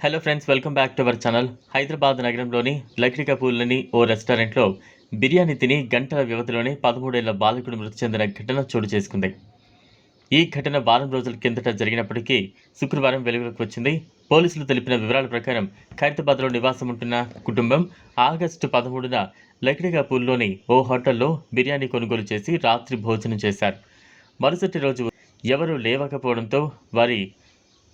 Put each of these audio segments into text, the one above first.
Hello friends welcome back to our channel Hyderabad నగరంలోని లక్డీ పూల్లోని ఓ రెస్టారెంట్లో బిర్యానీ తిని గంటల వ్యవధిలోనే పదమూడేళ్ళ బాలకుడు మృతి చెందిన ఘటన చోటు చేసుకుంది. ఈ ఘటన వారం రోజుల కిందట జరిగినప్పటికీ శుక్రవారం వెలుగులోకి వచ్చింది. పోలీసులు తెలిపిన వివరాల ప్రకారం ఖైరతాబాద్లో నివాసం ఉంటున్న కుటుంబం ఆగస్టు పదమూడున లక్డీకాపూర్లోని ఓ హోటల్లో బిర్యానీ కొనుగోలు చేసి రాత్రి భోజనం చేశారు. మరుసటి రోజు ఎవరూ లేవకపోవడంతో వారి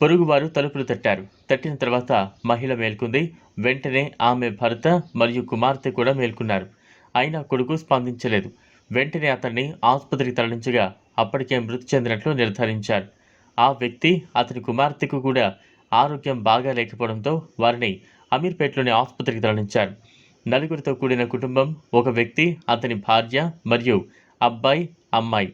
పొరుగువారు తలుపులు తట్టారు. తట్టిన తర్వాత మహిళ మేల్కొంది. వెంటనే ఆమె భర్త మరియు కుమార్తె కూడా మేల్కొన్నారు. అయినా కొడుకు స్పందించలేదు. వెంటనే అతన్ని ఆసుపత్రికి తరలించగా అప్పటికే మృతి చెందినట్లు నిర్ధారించారు. ఆ వ్యక్తి అతని కుమార్తెకు కూడా ఆరోగ్యం బాగా లేకపోవడంతో వారిని అమీర్పేటలోని ఆసుపత్రికి తరలించారు. నలుగురితో కూడిన కుటుంబం ఒక వ్యక్తి అతని భార్య మరియు అబ్బాయి అమ్మాయి.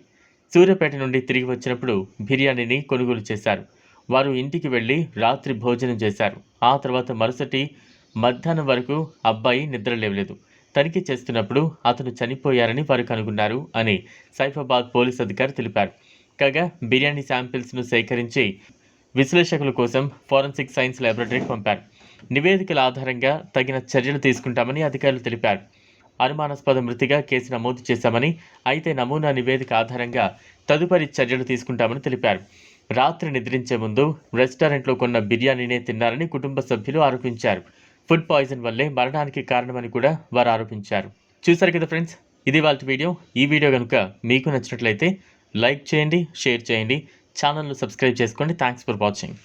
సూర్యాపేట నుండి తిరిగి వచ్చినప్పుడు బిర్యానీని కొనుగోలు చేశారు. వారు ఇంటికి వెళ్ళి రాత్రి భోజనం చేశారు. ఆ తర్వాత మరుసటి మధ్యాహ్నం వరకు అబ్బాయి నిద్ర లేవలేదు. తనిఖీ చేస్తున్నప్పుడు అతను చనిపోయారని వారు కనుగొన్నారు అని సైఫాబాద్ పోలీస్ అధికారి తెలిపారు. కాగా బిర్యానీ శాంపిల్స్ను సేకరించి విశ్లేషకుల కోసం ఫోరెన్సిక్ సైన్స్ ల్యాబొరేటరీకి పంపారు. నివేదికల ఆధారంగా తగిన చర్యలు తీసుకుంటామని అధికారులు తెలిపారు. అనుమానాస్పద మృతిగా కేసు నమోదు చేశామని అయితే నమూనా నివేదిక ఆధారంగా తదుపరి చర్యలు తీసుకుంటామని తెలిపారు. రాత్రి నిద్రించే ముందు రెస్టారెంట్లో కొన్న బిర్యానీనే తిన్నారని కుటుంబ సభ్యులు ఆరోపించారు. ఫుడ్ పాయిజన్ వల్లే మరణానికి కారణమని కూడా వారు ఆరోపించారు. చూసారు కదా ఫ్రెండ్స్ ఇది వాళ్ళ వీడియో. ఈ వీడియో కనుక మీకు నచ్చినట్లయితే లైక్ చేయండి షేర్ చేయండి. ఛానల్ను సబ్స్క్రైబ్ చేసుకోండి. Thanks for watching